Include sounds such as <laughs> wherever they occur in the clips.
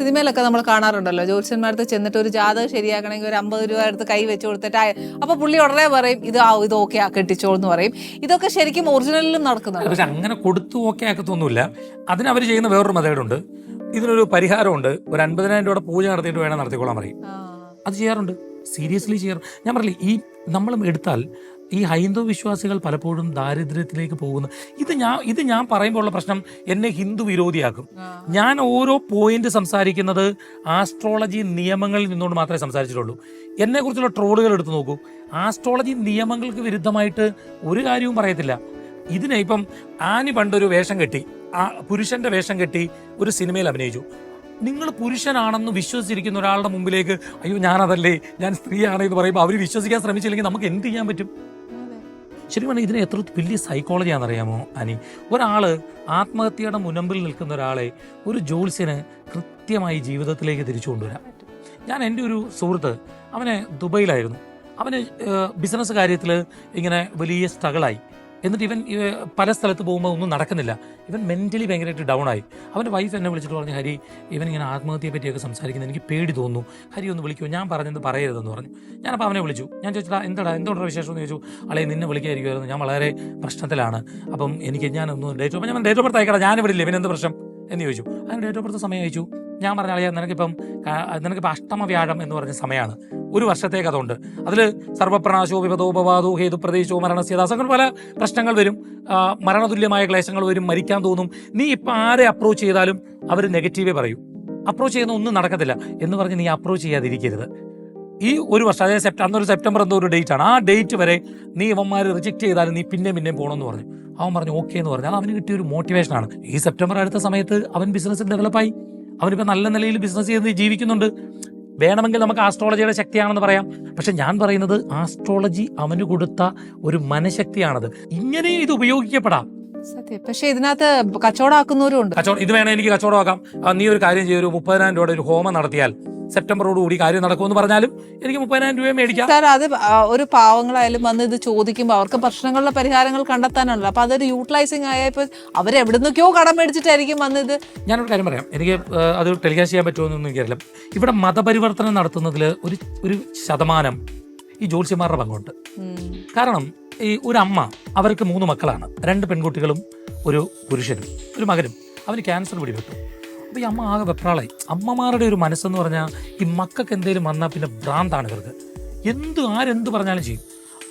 സിനിമയിലൊക്കെ നമ്മൾ കാണാറുണ്ടല്ലോ. ജ്യോത്സ്യന്മാരത്ത് ചെന്നിട്ട് ഒരു ജാതകം ശരിയാക്കണമെങ്കിൽ ഒരു അമ്പത് രൂപ എടുത്ത് കൈ വെച്ച് കൊടുത്തിട്ട് അപ്പൊ പുള്ളി ഉടനെ പറയും ഇത് ആ ഇത് ഓക്കെ ആ കെട്ടിച്ചോൾ എന്ന് പറയും. ഇതൊക്കെ ശരിക്കും ഒറിജിനലിലും നടക്കുന്നുണ്ട്. പക്ഷെ അങ്ങനെ കൊടുത്തു ഓക്കെ ആക്കത്തൊന്നുമില്ല. അതിന് അവർ ചെയ്യുന്ന വേറൊരു മെത്തേഡുണ്ട് ഇതിനൊരു പരിഹാരമുണ്ട്. ഒരു അൻപതിനായിരം രൂപയുടെ പൂജ നടത്തിയിട്ട് വേണം നടത്തിക്കോളാൻ പറയും. അത് ചെയ്യാറുണ്ട്. സീരിയസ്ലി ചെയ്യാറുണ്ട്. ഞാൻ പറഞ്ഞില്ലേ ഈ നമ്മൾ എടുത്താൽ ഈ ഹൈന്ദവ വിശ്വാസികൾ പലപ്പോഴും ദാരിദ്ര്യത്തിലേക്ക് പോകുന്ന ഇത് ഞാൻ ഇത് ഞാൻ പറയുമ്പോൾ ഉള്ള പ്രശ്നം എന്നെ ഹിന്ദു വിരോധിയാക്കും. ഞാൻ ഓരോ പോയിന്റ് സംസാരിക്കുന്നത് ആസ്ട്രോളജി നിയമങ്ങളിൽ നിന്നുകൊണ്ട് മാത്രമേ സംസാരിച്ചിട്ടുള്ളൂ. എന്നെ കുറിച്ചുള്ള ട്രോളുകൾ എടുത്തു നോക്കൂ. ആസ്ട്രോളജി നിയമങ്ങൾക്ക് വിരുദ്ധമായിട്ട് ഒരു കാര്യവും പറയത്തില്ല. ഇതിനെ ഇപ്പം ആനി പണ്ടൊരു വേഷം കെട്ടി ആ പുരുഷന്റെ വേഷം കെട്ടി ഒരു സിനിമയിൽ അഭിനയിച്ചു. നിങ്ങൾ പുരുഷനാണെന്ന് വിശ്വസിച്ചിരിക്കുന്ന ഒരാളുടെ മുമ്പിലേക്ക് അയ്യോ ഞാനതല്ലേ ഞാൻ സ്ത്രീയാണ് എന്ന് പറയുമ്പോൾ അവർ വിശ്വസിക്കാൻ ശ്രമിച്ചില്ലെങ്കിൽ നമുക്ക് എന്ത് ചെയ്യാൻ പറ്റും? ശരിക്കും പറഞ്ഞാൽ ഇതിന് എത്ര വലിയ സൈക്കോളജിയാണെന്നറിയാമോ അനി? ഒരാൾ ആത്മഹത്യയുടെ മുനമ്പിൽ നിൽക്കുന്ന ഒരാളെ ഒരു ജോത്സ്യന് കൃത്യമായി ജീവിതത്തിലേക്ക് തിരിച്ചു കൊണ്ടുവരാം. ഞാൻ എന്റെ ഒരു സുഹൃത്ത് അവന് ദുബൈയിലായിരുന്നു. അവന് ബിസിനസ് കാര്യത്തിൽ ഇങ്ങനെ വലിയ സ്ട്രഗിളായി എന്നിട്ട് ഇവൻ പല സ്ഥലത്ത് പോകുമ്പോൾ ഒന്നും നടക്കുന്നില്ല. ഇവൻ മെന്റലി ഭയങ്കരമായിട്ട് ഡൗൺ ആയി. അവന്റെ വൈഫ് എന്നെ വിളിച്ചിട്ട് പറഞ്ഞു ഹരി ഇവൻ ഇങ്ങനെ ആത്മഹത്യയെ പറ്റിയൊക്കെ സംസാരിക്കുന്നത് എനിക്ക് പേടി തോന്നുന്നു. ഹരി ഒന്ന് വിളിക്കുമോ ഞാൻ പറഞ്ഞത് പറയരുതെന്ന് പറഞ്ഞു. ഞാനപ്പോൾ അവനെ വിളിച്ചു. ഞാൻ ചോദിച്ചാൽ എന്താടാ? എന്തുകൊണ്ടാ വിശേഷം? എന്ന് ചോദിച്ചു അല്ലെ നിന്നെ വിളിക്കായിരിക്കുമായിരുന്നു ഞാൻ വളരെ പ്രശ്നത്തിലാണ്. അപ്പം എനിക്ക് ഞാനൊന്ന് ഡേറ്റ് ഓഫ് ഞാൻ ഡേറ്റ് ഓഫ് ബർത്ത് ഞാൻ ഇവിടെ ഇല്ല. ഇവനെന്ത് പ്രശ്നം? എന്ന് ചോദിച്ചു. അതിന് ഡേറ്റ് ഓഫ് ബർത്ത് സമയം അയച്ചു ഞാൻ പറഞ്ഞ അളിയാ നിനക്കിപ്പം നിനക്കിപ്പോൾ നിനക്കിപ്പം അഷ്ടമ വ്യാഴം എന്ന് പറഞ്ഞ സമയമാണ് ഒരു വർഷത്തെ കഥ ഉണ്ട് അതിൽ സർവപ്രണാശോ വിപദോപവാദോ ഹേതു പ്രദേശോ മരണസ്യദാസ് അങ്ങനെ പല പ്രശ്നങ്ങൾ വരും. മരണതുല്യമായ ക്ലേശങ്ങൾ വരും മരിക്കാൻ തോന്നും. നീ ഇപ്പം ആരെ അപ്രോച്ച് ചെയ്താലും അവർ നെഗറ്റീവേ പറയും. അപ്രോച്ച് ചെയ്യുന്ന ഒന്നും നടക്കത്തില്ല എന്ന് പറഞ്ഞ് നീ അപ്രോച്ച് ചെയ്യാതിരിക്കരുത്. ഈ ഒരു വർഷം അതായത് സെപ്റ്റ അന്നൊരു സെപ്റ്റംബർ എന്തോ ഒരു ഡേറ്റ് ആണ് ആ ഡേറ്റ് വരെ നീ ഇവന്മാർ റിജക്ട് ചെയ്താലും നീ പിന്നെയും പിന്നെയും പോകണമെന്ന് പറഞ്ഞു. അവൻ പറഞ്ഞു ഓക്കെ എന്ന് പറഞ്ഞു. അത് അവന് കിട്ടിയ ഒരു മോട്ടിവേഷനാണ് ഈ സെപ്റ്റംബർ അടുത്ത സമയത്ത് അവൻ ബിസിനസ് ഡെവലപ്പായി അവനിപ്പോൾ നല്ല നിലയിൽ ബിസിനസ് ചെയ്ത് ജീവിക്കുന്നുണ്ട്. വേണമെങ്കിൽ നമുക്ക് ആസ്ട്രോളജിയുടെ ശക്തിയാണെന്ന് പറയാം. പക്ഷെ ഞാൻ പറയുന്നത് ആസ്ട്രോളജി അവന് കൊടുത്ത ഒരു മനഃശക്തിയാണത്. ഇങ്ങനെ ഇത് ഉപയോഗിക്കപ്പെടാം. സത്യം. പക്ഷെ ഇതിനകത്ത് കച്ചവടമാക്കുന്നവരും ഉണ്ട്. കച്ചവടം ഇത് വേണേ എനിക്ക് കച്ചവടമാക്കാം. നീ ഒരു കാര്യം ചെയ്യൊരു മുപ്പതിനായിരം രൂപയുടെ ഒരു ഹോമം നടത്തിയാൽ സെപ്റ്റംബറോട് കൂടി കാര്യം നടക്കുമെന്ന് പറഞ്ഞാലും എനിക്ക് മുപ്പതിനായിരം രൂപ മേടിക്കാം. സാർ അത് ആ ഒരു പാവങ്ങളായാലും വന്ന് ഇത് ചോദിക്കുമ്പോൾ അവർക്ക് പ്രശ്നങ്ങളുടെ പരിഹാരങ്ങൾ കണ്ടെത്താനുള്ളത് അപ്പൊ അതൊരു യൂട്ടിലൈസിങ് ആയപ്പോൾ അവരെവിടുന്നൊക്കെയോ കടം മേടിച്ചിട്ടായിരിക്കും വന്ന് ഇത് ഞാനൊരു കാര്യം പറയാം. എനിക്ക് അത് ടെലികാസ്റ്റ് ചെയ്യാൻ പറ്റുമോ എന്നൊന്നും എനിക്കറിയില്ല. ഇവിടെ മതപരിവർത്തനം നടത്തുന്നതിൽ ഒരു ഒരു ശതമാനം ഈ ജ്യോത്സ്യന്മാരുടെ പങ്കുണ്ട്. ഉം. കാരണം ഈ ഒരു അമ്മ അവർക്ക് മൂന്ന് മക്കളാണ്. രണ്ട് പെൺകുട്ടികളും ഒരു പുരുഷനും ഒരു മകനും. അവന് ക്യാൻസർ പിടിപെട്ടു. ഈ അമ്മ ആകെ വെപ്രാളായി. അമ്മമാരുടെ ഒരു മനസ്സെന്ന് പറഞ്ഞാൽ ഈ മക്കൾക്ക് എന്തെങ്കിലും വന്നാൽ പിന്നെ ഭ്രാന്താണ് ഇവർക്ക്. എന്ത് ആരെന്ത് പറഞ്ഞാലും ചെയ്യും.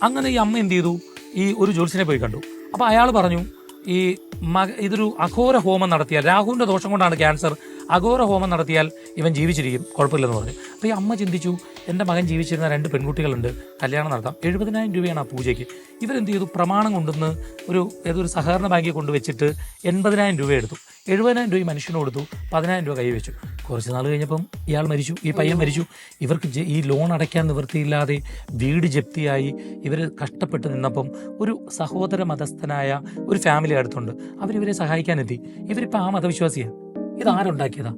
അങ്ങനെ ഈ അമ്മ എന്ത് ചെയ്തു? ഈ ഒരു ജോലിസിനെ പോയി കണ്ടു. അപ്പോൾ അയാൾ പറഞ്ഞു ഈ മക ഇതൊരു അഘോര ഹോമം നടത്തിയ രാഹുവിന്റെ ദോഷം കൊണ്ടാണ് ക്യാൻസർ. അഘോര ഹോമം നടത്തിയാൽ ഇവൻ ജീവിച്ചിരിക്കും. കുഴപ്പമില്ലെന്ന് പറഞ്ഞു. അപ്പോൾ ഈ അമ്മ ചിന്തിച്ചു എന്റെ മകൻ ജീവിച്ചിരുന്ന രണ്ട് പെൺകുട്ടികളുണ്ട്. കല്യാണം നടത്താം. എഴുപതിനായിരം രൂപയാണ് ആ പൂജയ്ക്ക്. ഇവരെന്ത് ചെയ്തു? പ്രമാണം കൊണ്ടുവന്ന് ഒരു ഏതൊരു സഹകരണ ബാങ്കിൽ കൊണ്ടുവച്ചിട്ട് എൺപതിനായിരം രൂപ എടുത്തു. എഴുപതിനായിരം രൂപ ഈ മനുഷ്യന് കൊടുത്തു. പതിനായിരം രൂപ കൈ വെച്ചു കുറച്ച് നാൾ കഴിഞ്ഞപ്പം ഇയാൾ മരിച്ചു. ഈ പയ്യൻ മരിച്ചു. ഇവർക്ക് ഈ ലോൺ അടയ്ക്കാൻ നിവൃത്തിയില്ലാതെ വീട് ജപ്തിയായി ഇവർ കഷ്ടപ്പെട്ട് നിന്നപ്പം ഒരു സഹോദര മതസ്ഥനായ ഒരു ഫാമിലി അടുത്തുണ്ട്. അവരിവരെ സഹായിക്കാനെത്തി. ഇവരിപ്പോൾ ആ മതവിശ്വാസിയാണ് ഇത് ആരുണ്ടാക്കിയതാ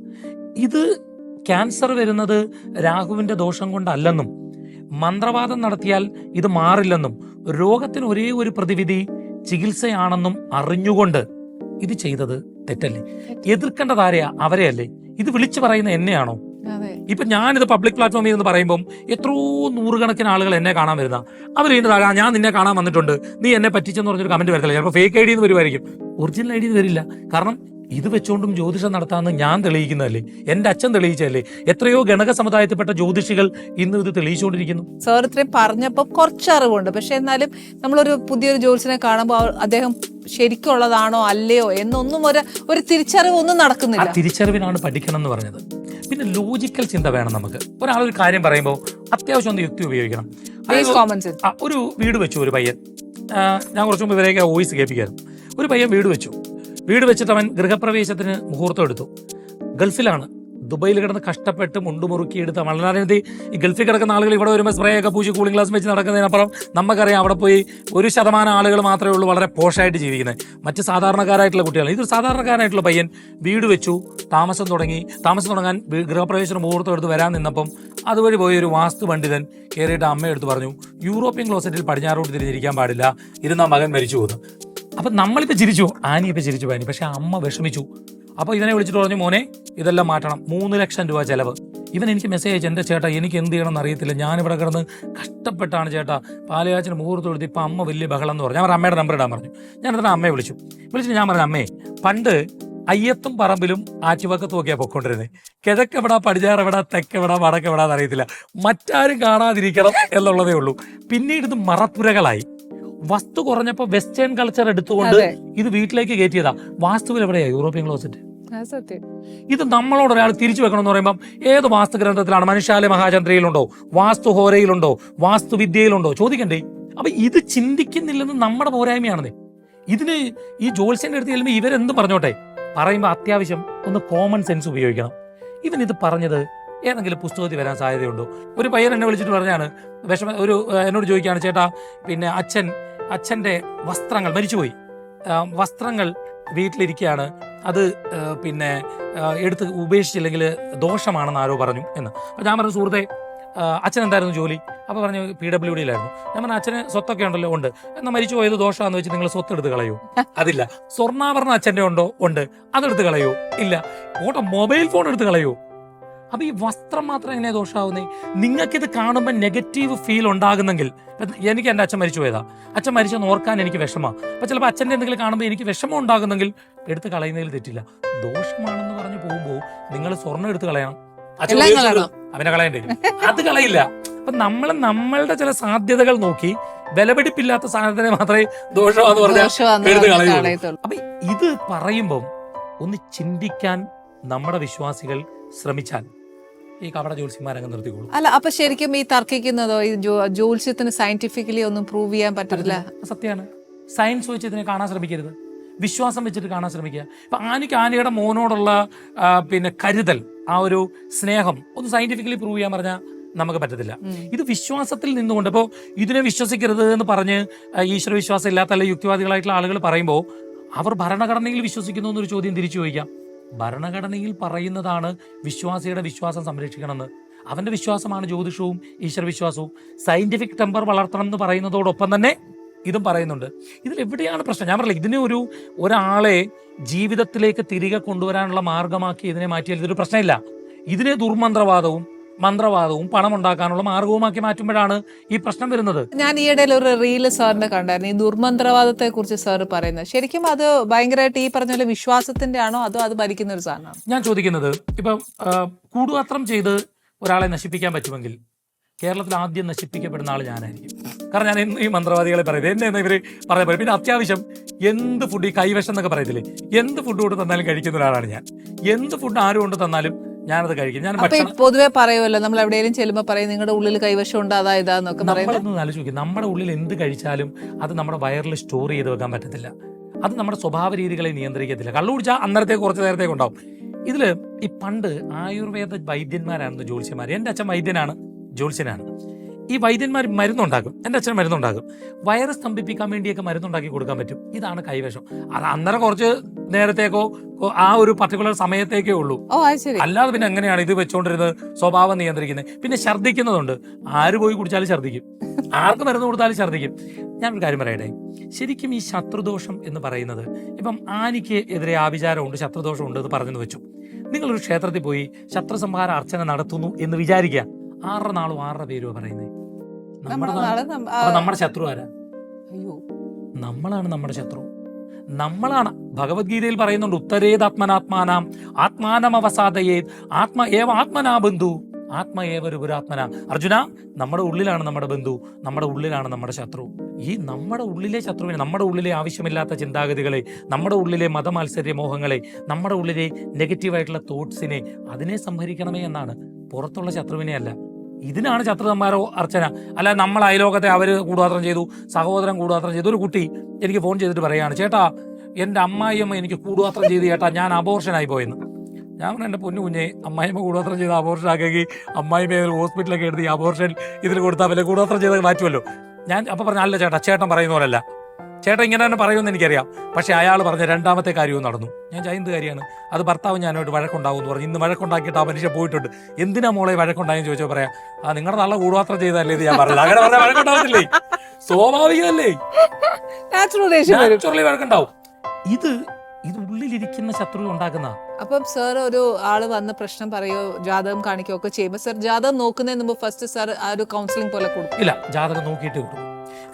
ഇത് ക്യാൻസർ വരുന്നത് രാഹുവിന്റെ ദോഷം കൊണ്ടല്ലെന്നും മന്ത്രവാദം നടത്തിയാൽ ഇത് മാറില്ലെന്നും രോഗത്തിന് ഒരേ ഒരു പ്രതിവിധി ചികിത്സയാണെന്നും അറിഞ്ഞുകൊണ്ട് ഇത് ചെയ്തത് തെറ്റല്ലേ? എതിർക്കേണ്ടത് ആരെയാ? അവരെയല്ലേ? ഇത് വിളിച്ചു പറയുന്ന എന്നെയാണോ? ഇപ്പൊ ഞാനിത് പബ്ലിക് പ്ലാറ്റ്ഫോമിൽ നിന്ന് പറയുമ്പോൾ എത്രയോ നൂറുകണക്കിന് ആളുകൾ എന്നെ കാണാൻ വരുന്ന അവർ താഴെ ഞാൻ നിന്നെ കാണാൻ വന്നിട്ടുണ്ട് നീ എന്നെ പറ്റിച്ചെന്ന് പറഞ്ഞൊരു കമന്റ് വരത്തില്ല. ചിലപ്പോൾ ഫേക്ക് ഐ ഡി എന്ന് വരുമായിരിക്കും. ഒറിജിനൽ ഐ ഡി വരില്ല. കാരണം ഇത് വെച്ചുകൊണ്ടും ജ്യോതിഷം നടത്താമെന്ന് ഞാൻ തെളിയിക്കുന്നതല്ലേ? എന്റെ അച്ഛൻ തെളിയിച്ചല്ലേ എത്രയോ ഗണക സമുദായത്തിൽപ്പെട്ട ജ്യോതിഷികൾ ഇന്ന് ഇത് തെളിയിച്ചുകൊണ്ടിരിക്കുന്നു. സാർ ഇത്രയും പറഞ്ഞപ്പോൾ കുറച്ച് അറിവുണ്ട്. പക്ഷെ എന്നാലും നമ്മളൊരു പുതിയൊരു ജ്യോതിഷനെ കാണുമ്പോൾ അദ്ദേഹം ശരിക്കുള്ളതാണോ അല്ലയോ എന്നൊന്നും ഒരു ഒരു തിരിച്ചറിവ് ഒന്നും നടക്കുന്നില്ല തിരിച്ചറിവിനാണ് പഠിക്കണം എന്ന് പറഞ്ഞത്. പിന്നെ ലോജിക്കൽ ചിന്ത വേണം നമുക്ക്. ഒരാളൊരു ഒരു കാര്യം പറയുമ്പോൾ അത്യാവശ്യം ഒന്ന് യുക്തി ഉപയോഗിക്കണം. ഒരു വീട് വെച്ചു ഒരു പയ്യൻ. ഞാൻ കുറച്ചു മുമ്പ് ഇവരെയൊക്കെ വോയിസ് കേൾപ്പിക്കായിരുന്നു ഒരു പയ്യൻ വീട് വെച്ചു. വീട് വെച്ചിട്ട് അവൻ ഗൃഹപ്രവേശത്തിന് മുഹൂർത്തം എടുത്തു. ഗൾഫിലാണ്. ദുബൈയിൽ കിടന്ന് കഷ്ടപ്പെട്ട് മുണ്ടുമുറുക്കി എടുത്ത വളരെ ഈ ഗൾഫിൽ കിടക്കുന്ന ആളുകൾ ഇവിടെ വരുമ്പോൾ സ്പ്രേ ഒക്കെ പൂശി കൂളിംഗ് ഗ്ലാസ് വെച്ച് നടക്കുന്നതിനപ്പുറം നമുക്കറിയാം അവിടെ പോയി ഒരു ശതമാനം ആളുകൾ മാത്രമേ ഉള്ളൂ വളരെ പോഷായിട്ട് ജീവിക്കുന്നത്. മറ്റ് സാധാരണക്കാരായിട്ടുള്ള കുട്ടികൾ ഇതൊരു സാധാരണക്കാരായിട്ടുള്ള പയ്യൻ വീട് വെച്ചു താമസം തുടങ്ങി. താമസം തുടങ്ങാൻ ഗൃഹപ്രവേശന മുഹൂർത്തം എടുത്ത് വരാൻ നിന്നപ്പം അതുവഴി പോയ ഒരു വാസ്തു പണ്ഡിതൻ കയറിയിട്ട് അമ്മയെടുത്ത് പറഞ്ഞു യൂറോപ്യൻ ക്ലോസറ്റിൽ പടിഞ്ഞാറോട്ട് തിരിഞ്ഞിരിക്കാൻ പാടില്ല. ഇരുന്ന മകൻ മരിച്ചു പോകുന്നു അപ്പൊ നമ്മളിപ്പോ ചിരിച്ചു. ആനി ഇപ്പൊ ചിരിച്ചു പോയി. പക്ഷെ അമ്മ വിഷമിച്ചു. അപ്പോൾ ഇതിനെ വിളിച്ചിട്ട് പറഞ്ഞു മോനെ ഇതെല്ലാം മാറ്റണം. മൂന്ന് ലക്ഷം രൂപ ചിലവ്. ഇവൻ എനിക്ക് മെസ്സേജ് അയച്ചു എന്റെ ചേട്ടാ എനിക്ക് എന്ത് ചെയ്യണം എന്നറിയത്തില്ല ഞാനിവിടെ കിടന്ന് കഷ്ടപ്പെട്ടാണ് ചേട്ടാ. പാലയാച്ചിന് മുഹൂർത്തം എടുത്ത് ഇപ്പം അമ്മ വലിയ ബഹളം എന്ന് പറഞ്ഞു. ഞാൻ അമ്മയുടെ നമ്പർ ഇടാൻ പറഞ്ഞു. ഞാൻ എന്നിട്ട് അമ്മയെ വിളിച്ചു. വിളിച്ചിട്ട് ഞാൻ പറഞ്ഞു അമ്മേ പണ്ട് അയ്യത്തും പറമ്പിലും ആറ്റുവക്കത്തും ഒക്കെയാണ് പൊയ്ക്കൊണ്ടിരുന്നത് കിഴക്കെവിടാ പടിഞ്ഞാറെവിടാ തെക്കെവിടാ വടക്കെവിടാ എന്നറിയത്തില്ല മറ്റാരും കാണാതിരിക്കണം എന്നുള്ളതേ ഉള്ളൂ. പിന്നീട് ഇത് മറപ്പുരകളായി. വസ്തു കുറഞ്ഞപ്പോൾ വെസ്റ്റേൺ കൾച്ചർ എടുത്തുകൊണ്ട് ഇത് വീട്ടിലേക്ക് കയറ്റിയതാ. വാസ്തുവിൽ എവിടെയാ? യൂറോപ്യൻ ക്ലോസറ്റ് ഇത് നമ്മളോട് ഒരാൾ തിരിച്ചു വെക്കണം എന്ന് പറയുമ്പോൾ ഏത് വാസ്തു ഗ്രന്ഥത്തിലാണ്? മനുഷ്യാലയ മഹാചന്ദ്രയിലുണ്ടോ? വാസ്തു ഹോരയിലുണ്ടോ? വാസ്തുവിദ്യയിലുണ്ടോ ചോദിക്കണ്ടേ. അപ്പൊ ഇത് ചിന്തിക്കുന്നില്ലെന്ന് നമ്മുടെ പോരായ്മയാണെന്നേ ഇതിന് ഈ ജോത്സ്യന്റെ അടുത്ത് ചെല്ലുമ്പോൾ ഇവരെന്ത് പറഞ്ഞോട്ടെ? പറയുമ്പോൾ അത്യാവശ്യം ഒന്ന് കോമൺ സെൻസ് ഉപയോഗിക്കണം. ഇവൻ ഇത് പറഞ്ഞത് ഏതെങ്കിലും പുസ്തകത്തിൽ വരാൻ സാധ്യതയുണ്ടോ? ഒരു പയ്യൻ എന്നെ വിളിച്ചിട്ട് പറഞ്ഞാണ് വിഷമ ഒരു എന്നോട് ചോദിക്കുകയാണ് ചേട്ടാ പിന്നെ അച്ഛൻ അച്ഛന്റെ വസ്ത്രങ്ങൾ മരിച്ചുപോയി. വസ്ത്രങ്ങൾ വീട്ടിലിരിക്കുകയാണ് അത് പിന്നെ എടുത്ത് ഉപേക്ഷിച്ചില്ലെങ്കിൽ ദോഷമാണെന്ന് ആരോ പറഞ്ഞു എന്ന്. അപ്പോൾ ഞാൻ പറഞ്ഞു സുഹൃത്തെ അച്ഛൻ എന്തായിരുന്നു ജോലി? അപ്പോൾ പറഞ്ഞു പി ഡബ്ല്യു ഡിയിലായിരുന്നു. ഞാൻ പറഞ്ഞു അച്ഛന് സ്വത്തൊക്കെ ഉണ്ടല്ലോ ഉണ്ട്. എന്നാൽ മരിച്ചു പോയത് ദോഷമാണെന്ന് വെച്ച് നിങ്ങൾ സ്വത്ത് എടുത്ത് കളയൂ അതില്ല. സ്വർണാഭരണം അച്ഛന്റെ ഉണ്ടോ? ഉണ്ട്. അതെടുത്ത് കളയൂ ഇല്ല. ഓട്ടോ മൊബൈൽ ഫോൺ എടുത്ത് കളയൂ അപ്പൊ ഈ വസ്ത്രം മാത്രം എങ്ങനെയാ ദോഷമാവുന്നേ നിങ്ങൾക്കിത് കാണുമ്പോൾ നെഗറ്റീവ് ഫീൽ ഉണ്ടാകുന്നെങ്കിൽ എനിക്ക് എന്റെ അച്ഛൻ മരിച്ചു പോയതാ. അച്ഛൻ മരിച്ചെന്ന് ഓർക്കാൻ എനിക്ക് വിഷമമാണ് അപ്പൊ ചിലപ്പോൾ അച്ഛന്റെ എന്തെങ്കിലും കാണുമ്പോൾ എനിക്ക് വിഷമം ഉണ്ടാകുന്നെങ്കിൽ എടുത്ത് കളയുന്നതിൽ തെറ്റില്ല. ദോഷമാണെന്ന് പറഞ്ഞു പോകുമ്പോൾ നിങ്ങൾ സ്വർണം എടുത്ത് കളയണം. അവനെ കളയേണ്ടി വരും. അത് കളയില്ല. അപ്പൊ നമ്മൾ നമ്മളുടെ ചില സാധ്യതകൾ നോക്കി വിലപിടിപ്പില്ലാത്ത സാധനത്തിനെ മാത്രമേ ദോഷമാണെന്ന് പറഞ്ഞാൽ അപ്പൊ ഇത് പറയുമ്പം ഒന്ന് ചിന്തിക്കാൻ നമ്മുടെ വിശ്വാസികൾ ശ്രമിച്ചാൽ ഈ കപട ജ്യോത്സ്യന്മാരങ്ങ് നിർത്തിക്കോളൂ. അല്ല അപ്പൊ ശരിക്കും ഈ തർക്കിക്കുന്നതോ ഈ ജ്യോത്സ്യത്തിന് സയന്റിഫിക്കലി ഒന്നും പ്രൂവ് ചെയ്യാൻ പറ്റില്ല സത്യമാണ് സയൻസ് വെച്ച് ഇതിനെ കാണാൻ ശ്രമിക്കരുത്. വിശ്വാസം വെച്ചിട്ട് കാണാൻ ശ്രമിക്കുക. ഇപ്പൊ ആനയ്ക്ക് ആനയുടെ മോനോടുള്ള പിന്നെ കരുതൽ ആ ഒരു സ്നേഹം ഒന്ന് സയന്റിഫിക്കലി പ്രൂവ് ചെയ്യാൻ പറഞ്ഞാൽ നമുക്ക് പറ്റത്തില്ല. ഇത് വിശ്വാസത്തിൽ നിന്നുകൊണ്ട് ഇപ്പോൾ ഇതിനെ വിശ്വസിക്കരുത് എന്ന് പറഞ്ഞ് ഈശ്വര വിശ്വാസം ഇല്ലാത്ത അല്ലെങ്കിൽ യുക്തിവാദികളായിട്ടുള്ള ആളുകൾ പറയുമ്പോൾ അവർ ഭരണഘടനയിൽ വിശ്വസിക്കുന്നു എന്നൊരു ചോദ്യം തിരിച്ചു ചോദിക്കാം. ഭരണഘടനയിൽ പറയുന്നതാണ് വിശ്വാസിയുടെ വിശ്വാസം സംരക്ഷിക്കണമെന്ന്. അവന്റെ വിശ്വാസമാണ് ജ്യോതിഷവും ഈശ്വര വിശ്വാസവും സയന്റിഫിക് ടെമ്പർ വളർത്തണം എന്ന് പറയുന്നതോടൊപ്പം തന്നെ ഇതും പറയുന്നുണ്ട്. ഇതിൽ എവിടെയാണ് പ്രശ്നം? ഞാൻ പറയില്ല ഇതിനെ ഒരു ഒരാളെ ജീവിതത്തിലേക്ക് തിരികെ കൊണ്ടുവരാനുള്ള മാർഗമാക്കി ഇതിനെ മാറ്റിയാൽ ഇതൊരു പ്രശ്നമില്ല. ഇതിനെ ദുർമന്ത്രവാദവും മന്ത്രവാദവും പണം ഉണ്ടാക്കാനുള്ള മാർഗവുമാക്കി മാറ്റുമ്പോഴാണ് ഈ പ്രശ്നം വരുന്നത്. ഞാൻ ഈയിടയിൽ ഒരു റീൽ സാറിന് കണ്ടായിരുന്നു. ഈ ദുർമന്ത്രവാദത്തെ കുറിച്ച് സാർ പറയുന്നത്. ശരിക്കും അത് ഭയങ്കരമായിട്ട് ഈ പറഞ്ഞ പോലെ വിശ്വാസത്തിന്റെ ആണോ അതോ അത് ഭരിക്കുന്ന ഒരു സാധനമാണോ? ഞാൻ ചോദിക്കുന്നത് ഇപ്പം കൂടുപത്രം ചെയ്ത് ഒരാളെ നശിപ്പിക്കാൻ പറ്റുമെങ്കിൽ കേരളത്തിൽ ആദ്യം നശിപ്പിക്കപ്പെടുന്ന ആൾ ഞാനായിരിക്കും. കാരണം ഞാൻ ഈ മന്ത്രവാദികളെ പറയുന്നത് എന്നെ ഇവർ പറയാൻ പറയും. പിന്നെ അത്യാവശ്യം എന്ത് ഫുഡ് ഈ കൈവശം എന്നൊക്കെ പറയത്തില്ലേ? എന്ത് ഫുഡ് കൊണ്ട് തന്നാലും കഴിക്കുന്ന ഒരാളാണ് ഞാൻ. എന്ത് ഫുഡ് ആരും കൊണ്ട് തന്നാലും ഞാനത് കഴിക്കും. ഞാൻ അപ്പൊ പൊതുവെ പറയുമല്ലോ നമ്മൾ എവിടെയെങ്കിലും ചെല്ലുമ്പോൾ പറയും നിങ്ങളുടെ ഉള്ളിൽ കൈവശം ഉണ്ട്? അതാ ഇതാന്നൊക്കെ പറയുന്നത്. നമ്മളൊന്ന് ആലോചിക്കും നമ്മുടെ ഉള്ളിൽ എന്ത് കഴിച്ചാലും അത് നമ്മുടെ വയറിൽ സ്റ്റോർ ചെയ്ത് വെക്കാൻ പറ്റത്തില്ല. അത് നമ്മുടെ സ്വഭാവ രീതികളെ നിയന്ത്രിക്കത്തില്ല. കള്ളു കുടിച്ചാൽ അന്നേരത്തെ കുറച്ച് നേരത്തേക്ക് ഉണ്ടാവും. ഇതിൽ ഈ പണ്ട് ആയുർവേദ വൈദ്യന്മാരായിരുന്നു ജ്യോത്സ്യന്മാർ എന്റെ അച്ഛൻ വൈദ്യനാണ് ജ്യോത്സ്യനാണ്. ഈ വൈദ്യന്മാർ മരുന്നുണ്ടാക്കും. എന്റെ അച്ഛൻ മരുന്നുണ്ടാക്കും. വയറ് സ്തംഭിപ്പിക്കാൻ വേണ്ടിയൊക്കെ മരുന്നുണ്ടാക്കി കൊടുക്കാൻ പറ്റും. ഇതാണ് കൈവശം. അത് അന്നേരം കുറച്ച് നേരത്തേക്കോ ആ ഒരു പർട്ടിക്കുലർ സമയത്തേക്കേ ഉള്ളൂ. അല്ലാതെ പിന്നെ എങ്ങനെയാണ് ഇത് വെച്ചോണ്ടിരുന്നത്? സ്വഭാവം നിയന്ത്രിക്കുന്നത്. പിന്നെ ഛർദ്ദിക്കുന്നതുണ്ട്. ആര് പോയി കുടിച്ചാലും ഛർദ്ദിക്കും. ആർക്ക് മരുന്ന് കൊടുത്താലും ഛർദ്ദിക്കും. ഞാനൊരു കാര്യം പറയട്ടെ. ശരിക്കും ഈ ശത്രുദോഷം എന്ന് പറയുന്നത് ഇപ്പം ആനിക്ക് എതിരെ ആഭിചാരമുണ്ട് ശത്രുദോഷം ഉണ്ട് എന്ന് പറഞ്ഞെന്ന് വെച്ചു. നിങ്ങളൊരു ക്ഷേത്രത്തിൽ പോയി ശത്രുസംഹാര അർച്ചന നടത്തുന്നു എന്ന് വിചാരിക്കുക. ആറര നാളും ആറര പേരുവാ പറയുന്നത് നമ്മുടെ നാളെ നമ്മുടെ ശത്രു ആരാ? അയ്യോ. നമ്മളാണ് നമ്മുടെ ശത്രു. നമ്മളാണ് ഭഗവത്ഗീതയിൽ പറയുന്നുണ്ട് ഉത്തരേതാത്മനാത്മാനാം ആത്മാനം അവസാദയേ ആത്മ ഏവ ആത്മനാ ബന്ധു ആത്മ ഏവ രഘുരാത്മന അർജുന നമ്മുടെ ഉള്ളിലാണ് നമ്മുടെ ബന്ധു നമ്മുടെ ഉള്ളിലാണ് നമ്മുടെ ശത്രു. ഈ നമ്മുടെ ഉള്ളിലെ ശത്രുവിനെ നമ്മുടെ ഉള്ളിലെ ആവശ്യമില്ലാത്ത ചിന്താഗതികളെ നമ്മുടെ ഉള്ളിലെ മതമാത്സര്യ മോഹങ്ങളെ നമ്മുടെ ഉള്ളിലെ നെഗറ്റീവായിട്ടുള്ള തോട്ട്സിനെ അതിനെ സംഹരിക്കണമേ എന്നാണ്. പുറത്തുള്ള ശത്രുവിനെ അല്ല ഇതിനാണ് ശത്രുതന്മാരോ അർച്ചന. അല്ല നമ്മൾ അയലോകത്തെ അവർ കൂടുപാത്രം ചെയ്തു സഹോദരൻ കൂടുപാത്രം ചെയ്തു. ഒരു കുട്ടി എനിക്ക് ഫോൺ ചെയ്തിട്ട് പറയാണ് ചേട്ടാ എന്റെ അമ്മായിയമ്മ എനിക്ക് കൂടുപാത്രം ചെയ്ത് ചേട്ടാ ഞാൻ അബോർഷനായി പോയെന്ന്. ഞാൻ പറഞ്ഞു എന്റെ പൊന്നു കുഞ്ഞെ അമ്മായിമ്മ കൂടുപാത്രം ചെയ്ത് അബോർഷൻ ആക്കി അമ്മായിമ്മ ഏതൊരു ഹോസ്പിറ്റലൊക്കെ എടുത്ത് ഈ അബോർഷൻ ഇതിൽ കൊടുത്താൽ വല്ല കൂടുപാത്രം ചെയ്ത് മാറ്റുമല്ലോ. ഞാൻ അപ്പം പറഞ്ഞ അല്ല ചേട്ടാ ചേട്ടൻ പറയുന്ന പോലല്ല. ചേട്ടൻ ഇങ്ങനെ തന്നെ പറയുമെന്ന് എനിക്കറിയാം. പക്ഷേ അയാൾ പറഞ്ഞ രണ്ടാമത്തെ കാര്യവും നടന്നു. ഞാൻ ചൈന്ത് കാര്യമാണ്? അത് ഭർത്താവ് ഞാനായിട്ട് വഴക്കുണ്ടാവും എന്ന് പറഞ്ഞു. ഇന്ന് വഴക്കുണ്ടാക്കിയിട്ട് ആ മനുഷ്യ പോയിട്ടുണ്ട്. എന്തിനാ മോളെ വഴക്കുണ്ടായെന്ന് ചോദിച്ചോ പറയാം ആ നിങ്ങളുടെ നല്ല കൂടുപാത്രം ചെയ്തല്ലേ ഇത് ഞാൻ പറഞ്ഞത്? അങ്ങനെ പറഞ്ഞാൽ വഴക്കുണ്ടാവത്തില്ലേ? സ്വാഭാവികമല്ലേ നാച്ചുറൽ ദേഷ്യം വരും. നാച്ചുറലി വഴക്കുണ്ടാവും. ഇത് ഇത് ഉള്ളിലിരിക്കുന്ന ശത്രു ഉണ്ടാക്കുന്ന അപ്പം സർ ഒരു ആൾ വന്ന പ്രശ്നം പറയോ ജാതകം കാണിക്കുകയോ ഒക്കെ ചെയ്യുമ്പോൾ സർ ജാതകം നോക്കുന്നതിന് മുമ്പ് ഫസ്റ്റ് സർ ആ ഒരു കൗൺസിലിംഗ് പോലെ കൊടുക്കും. ഇല്ല ജാതകം നോക്കിയിട്ട് കൊടുക്കും.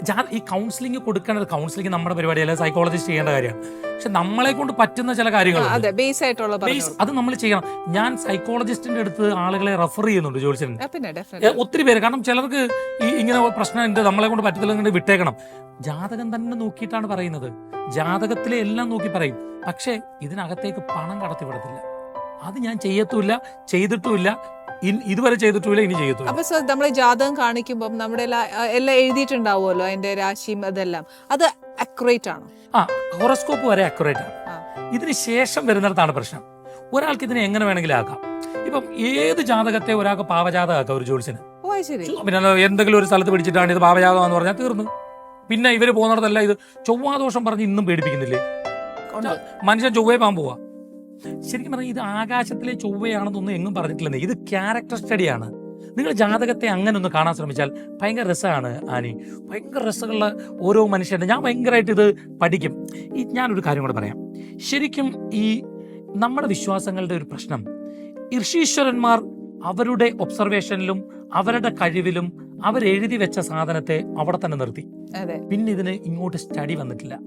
ജാ ഈ കൗൺസിലിംഗ് കൊടുക്കേണ്ടത് കൗൺസിലിംഗ് നമ്മുടെ പരിപാടിയല്ല സൈക്കോളജിസ്റ്റ് ചെയ്യേണ്ട കാര്യമാണ്. പക്ഷെ നമ്മളെ കൊണ്ട് പറ്റുന്ന ചില കാര്യങ്ങൾ അതെ ബേസ് ആയിട്ടുള്ള പറഞ്ഞു ബേസ് അത് നമ്മൾ ചെയ്യണം. ഞാൻ സൈക്കോളജിസ്റ്റിന്റെ അടുത്ത് ആളുകളെ റെഫർ ചെയ്യുന്നുണ്ട് ഡെഫിനറ്റ് ഒത്തിരി പേര്. കാരണം ചിലർക്ക് ഈ ഇങ്ങനെ പ്രശ്നം ഉണ്ട് നമ്മളെ കൊണ്ട് പറ്റത്തില്ല വിട്ടേക്കണം. ജാതകം തന്നെ നോക്കിയിട്ടാണ് പറയുന്നത്. ജാതകത്തിലെ എല്ലാം നോക്കി പറയും. പക്ഷേ ഇതിനകത്തേക്ക് പണം കടത്തിവിടത്തില്ല. അത് ഞാൻ ചെയ്യത്തുമില്ല ചെയ്തിട്ടുമില്ല ഇതുവരെ ചെയ്തിട്ടില്ല ഇനി ചെയ്തു അപ്പൊ സാർ നമ്മൾ ജാതകം കാണിക്കുമ്പോൾ നമ്മുടെ എല്ലാം എഴുതിയിട്ടുണ്ടാവുമല്ലോ അതിന്റെ രാശിയും അതെല്ലാം. അത് അക്യുറേറ്റ് ആണ്? ആ ഹോറോസ്കോപ്പ് വരെ അക്യുറേറ്റ് ആണ്. ഇതിന് ശേഷം വരുന്നിടത്താണ് പ്രശ്നം. ഒരാൾക്ക് ഇതിനെ എങ്ങനെ വേണമെങ്കിലും ആക്കാം. ഇപ്പം ഏത് ജാതകത്തെ ഒരാൾക്ക് പാവജാതകമാക്കാം ഒരു ജോലിസിന് ഓ ശരി. പിന്നെ എന്തെങ്കിലും ഒരു സ്ഥലത്ത് പിടിച്ചിട്ടാണ് ഇത് പാവജാതമാന്ന് പറഞ്ഞാൽ തീർന്നു. പിന്നെ ഇവർ പോകുന്നിടത്തല്ല ഇത് ചൊവ്വാദോഷം പറഞ്ഞ് ഇന്നും പേടിപ്പിക്കുന്നില്ലേ? മനുഷ്യൻ ചൊവ്വേ പാൻ പോവാ. ശരിക്കും പറഞ്ഞാൽ ഇത് ആകാശത്തിലെ ചൊവ്വയാണെന്നൊന്നും എങ്ങും പറഞ്ഞിട്ടില്ലെന്നേ. ഇത് ക്യാരക്ടർ സ്റ്റഡിയാണ് നിങ്ങൾ ജാതകത്തെ അങ്ങനെ ഒന്ന് കാണാൻ ശ്രമിച്ചാൽ ഭയങ്കര രസമാണ് ആനി. ഭയങ്കര രസമുള്ള ഓരോ മനുഷ്യരുടെ ഞാൻ ഭയങ്കരമായിട്ട് ഇത് പഠിക്കും. ഈ ഞാനൊരു കാര്യം കൂടെ പറയാം. ശരിക്കും ഈ നമ്മുടെ വിശ്വാസങ്ങളുടെ ഒരു പ്രശ്നം. ഋഷീശ്വരന്മാർ അവരുടെ ഒബ്സർവേഷനിലും അവരുടെ കഴിവിലും അവരെഴുതി വെച്ച സാധനത്തെ അവിടെ തന്നെ നിർത്തി. പിന്നെ ഇതിന് ഇങ്ങോട്ട് സ്റ്റഡി വന്നിട്ടില്ല.